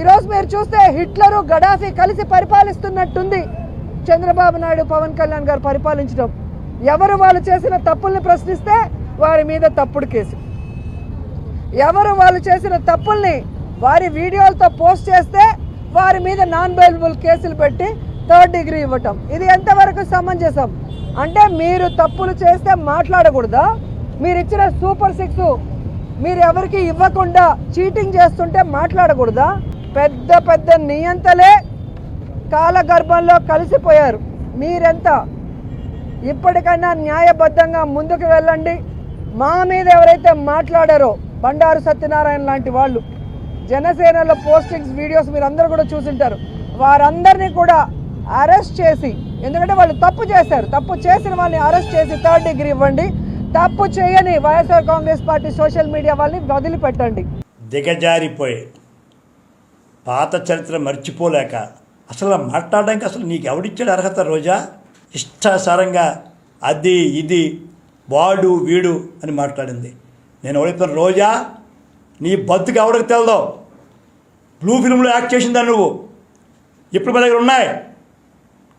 ఈరోజు మీరు చూస్తే హిట్లరు గడాఫీ కలిసి పరిపాలిస్తున్నట్టుంది చంద్రబాబు నాయుడు పవన్ కళ్యాణ్ గారు పరిపాలించడం. ఎవరు వాళ్ళు చేసిన తప్పుల్ని ప్రశ్నిస్తే వారి మీద తప్పుడు కేసు. ఎవరు వాళ్ళు చేసిన తప్పుల్ని వారి వీడియోలతో పోస్ట్ చేస్తే వారి మీద నాన్ బెయిలబుల్ కేసులు పెట్టి థర్డ్ డిగ్రీ ఇవ్వటం. ఇది ఎంతవరకు సమంజసం? అంటే మీరు తప్పులు చేస్తే మాట్లాడకూడదా? మీరు ఇచ్చిన సూపర్ సిక్స్ మీరు ఎవరికి ఇవ్వకుండా చీటింగ్ చేస్తుంటే మాట్లాడకూడదా? పెద్ద పెద్ద నియంతలే కాలగర్భంలో కలిసిపోయారు. మీరెంత? ఇప్పటికైనా న్యాయబద్ధంగా ముందుకు వెళ్ళండి. మా మీద ఎవరైతే మాట్లాడారో బండారు సత్యనారాయణ లాంటి వాళ్ళు జనసేనలో పోస్టింగ్స్ వీడియోస్ మీరు అందరూ కూడా చూసింటారు. వారందరినీ కూడా అరెస్ట్ చేసి ఎందుకంటే వాళ్ళు తప్పు చేశారు. తప్పు చేసిన వాళ్ళని అరెస్ట్ చేసి థర్డ్ డిగ్రీ ఇవ్వండి. తప్పు చేయని YSR congress party social media వాళ్ళని వదిలిపెట్టండి. దిగజారిపోయి పాత చరిత్ర మర్చిపోలేక అసలు మాట్లాడడానికి అసలు నీకు ఎవడిచ్చాడు అర్హత రోజా? ఇష్టాసారంగా అది ఇది వాడు వీడు అని మాట్లాడింది. నేను ఎవడైతే రోజా? నీ బతుకు ఎవడికి తెలదో? బ్లూ ఫిల్మ్లో యాక్ట్ చేసిందా నువ్వు? ఇప్పుడు మా దగ్గర ఉన్నాయి.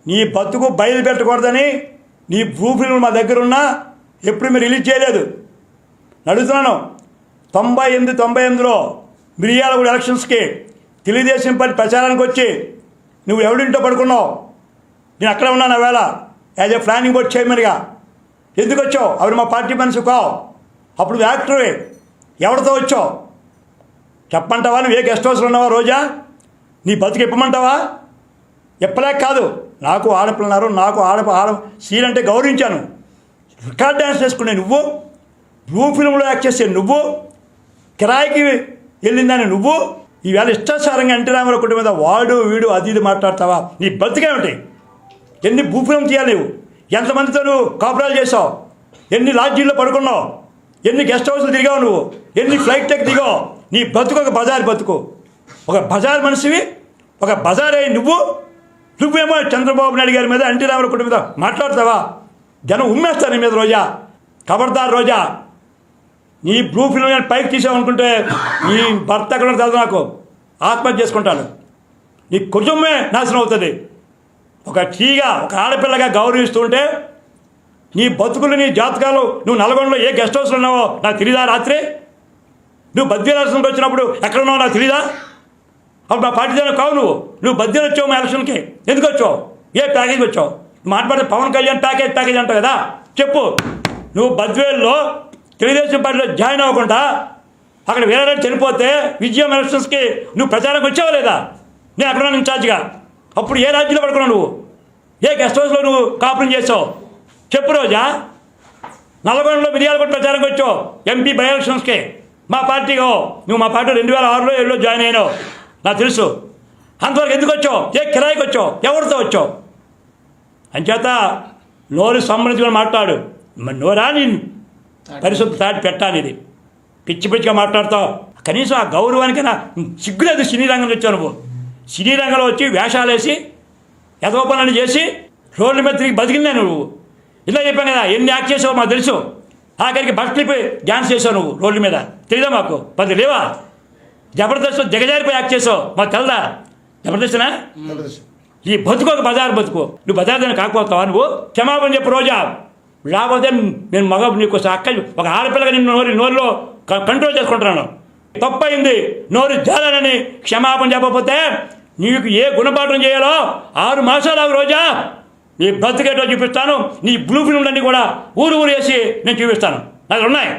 నీ బతుకు బయలు పెట్టకూడదని నీ బ్లూ ఫిల్మ్ మా దగ్గర ఉన్నా ఎప్పుడు మీరు రిలీజ్ చేయలేదు. నడుస్తున్నాను. తొంభై ఎనిమిది తొంభై ఎనిమిదిలో మిరియాలగూడ ఎలక్షన్స్కి తెలుగుదేశం పార్టీ ప్రచారానికి వచ్చి నువ్వు ఎవడింటో పడుకున్నావు? నేను అక్కడే ఉన్నాను వేళ? యాజ్ ఏ ప్లానింగ్ బోర్డ్ చైర్మన్గా. ఎందుకు వచ్చావు? అవి మా పార్టీ మనిషి కావు. అప్పుడు యాక్టర్వే ఎవరితో వచ్చావు? చెప్పమంటావా? నువ్వు ఏ గెస్ట్ హౌస్లో ఉన్నావా రోజా? నీ బతుకు ఇప్పమంటావా? ఇప్పలేక కాదు. నాకు ఆడపిల్లన్నారు నాకు ఆడ ఆడ సీన్ అంటే గౌరవించాను. రికార్డ్ డ్యాన్స్ చేసుకునే నువ్వు. బ్లూ ఫిల్మ్లో యాక్ట్ చేసే నువ్వు. కిరాయికి వెళ్ళిందని నువ్వు. ఈవేళ ఇష్టాచారంగా ఎన్టీ రామారావు కుటుంబం మీద వాడు వీడు అది ఇది మాట్లాడతావా? నీ బతికేమిటి ఎన్ని భూపురం తీయలేవు? ఎంతమందితో నువ్వు కాపురాలు చేసావు ఎన్ని లాడ్జీల్లో పడుకున్నావు? ఎన్ని గెస్ట్ హౌస్లు దిగావు నువ్వు? ఎన్ని ఫ్లైట్ టెక్ దిగావు? నీ బతుకు ఒక బజార్ బతుకు. ఒక బజార్ మనిషివి ఒక బజార్ అయ్యి నువ్వు. నువ్వేమో చంద్రబాబు నాయుడు గారి మీద ఎన్టీ రామారావు కుటుంబం మీద మాట్లాడతావా? జనం ఉమ్మేస్తారు నీ మీద రోజా. ఖబర్దార్ రోజా. నీ బ్లూ ఫిల్మ్ నేను పైకి తీసామనుకుంటే నీ భర్త ఎక్కడ తెలుసు నాకు. ఆత్మహత్య చేసుకుంటాను నీ కుటుంబమే నాశనం అవుతుంది. ఒక టీగా ఒక ఆడపిల్లగా గౌరవిస్తుంటే నీ బతుకులు నీ జాతకాలు నువ్వు నల్గొండలో ఏ గెస్ట్ హౌస్లో ఉన్నావో నాకు తెలీదా రాత్రి? నువ్వు బద్దీ ఎలక్షన్కి వచ్చినప్పుడు ఎక్కడ ఉన్నావో నాకు తెలీదా? అప్పుడు నా పార్టీ దాని కావు నువ్వు. నువ్వు బద్దీలు వచ్చావు మా ఎలక్షన్కి. ఎందుకు వచ్చావు? ఏ ప్యాకేజ్ వచ్చావు? మాట్లాడే మాట్లాడితే పవన్ కళ్యాణ్ ప్యాకేజ్ ప్యాకేజ్ అంటావు కదా? చెప్పు. నువ్వు బద్వేల్లో తెలుగుదేశం పార్టీలో జాయిన్ అవ్వకుండా అక్కడ వేరే చనిపోతే విజయం ఎలక్షన్స్కి నువ్వు ప్రచారంకి వచ్చావా లేదా? నేను అక్కడ ఇన్ఛార్జ్గా. అప్పుడు ఏ రాజ్యంలో పడుకున్నావు నువ్వు? ఏ గెస్ట్ హౌస్లో నువ్వు కాపురం చేసావు చెప్పు రోజా. నల్గొండలో కూడా ప్రచారంకి వచ్చావు ఎంపీ బై ఎలక్షన్స్కి. మా పార్టీగా నువ్వు మా పార్టీ రెండు వేల ఆరులో ఏడులో జాయిన్ అయినావు. నాకు తెలుసు. అంతవరకు ఎందుకు వచ్చావు? ఏ కిరాయికి వచ్చావు? ఎవరితో వచ్చావు? అంచేత నోరు సంబంధించుకొని మాట్లాడు. మరి నోరా నేను పరిశుద్ధ తాటి పెట్టాలి ఇది పిచ్చి పిచ్చిగా మాట్లాడతావు. కనీసం ఆ గౌరవానికైనా సిగ్గులేదు సినీ రంగంలో వచ్చావు నువ్వు. సినీ రంగంలో వచ్చి వేషాలు వేసి పనులు చేసి రోడ్ల మీద తిరిగి బతికిందే నువ్వు. ఇలా చెప్పాను కదా ఎన్ని యాక్ట్ చేసావో మాకు తెలుసు. ఆఖరికి క్లిప్ డ్యాన్స్ చేసావు నువ్వు రోడ్ల మీద. తెలియదా మాకు? పది లేవా? జబర్దస్త్ దిగజారిపోయి యాక్ట్ చేసావు. మాకు తెలదా? జబర్దస్తేనా? ఈ బతుకు ఒక బజార్ బతుకు. నువ్వు బజార్ దాన్ని కాకపోతావా నువ్వు? క్షమాపణ చెప్పు రోజా. లేకపోతే నేను మగ నీకు అక్క ఒక ఆడపిల్లగా నిన్ను నోరు నోరులో కంట్రోల్ చేసుకుంటున్నాను. తప్పైంది. నోరు జాలనని క్షమాపణ చెప్పకపోతే నీకు ఏ గుణపాఠం చేయాలో ఆరు మాసాలు ఆ రోజా నీ బ్రతికేటో చూపిస్తాను. నీ బ్లూ ఫిల్మ్లన్నీ కూడా ఊరు ఊరు వేసి నేను చూపిస్తాను. నాకు ఉన్నాయి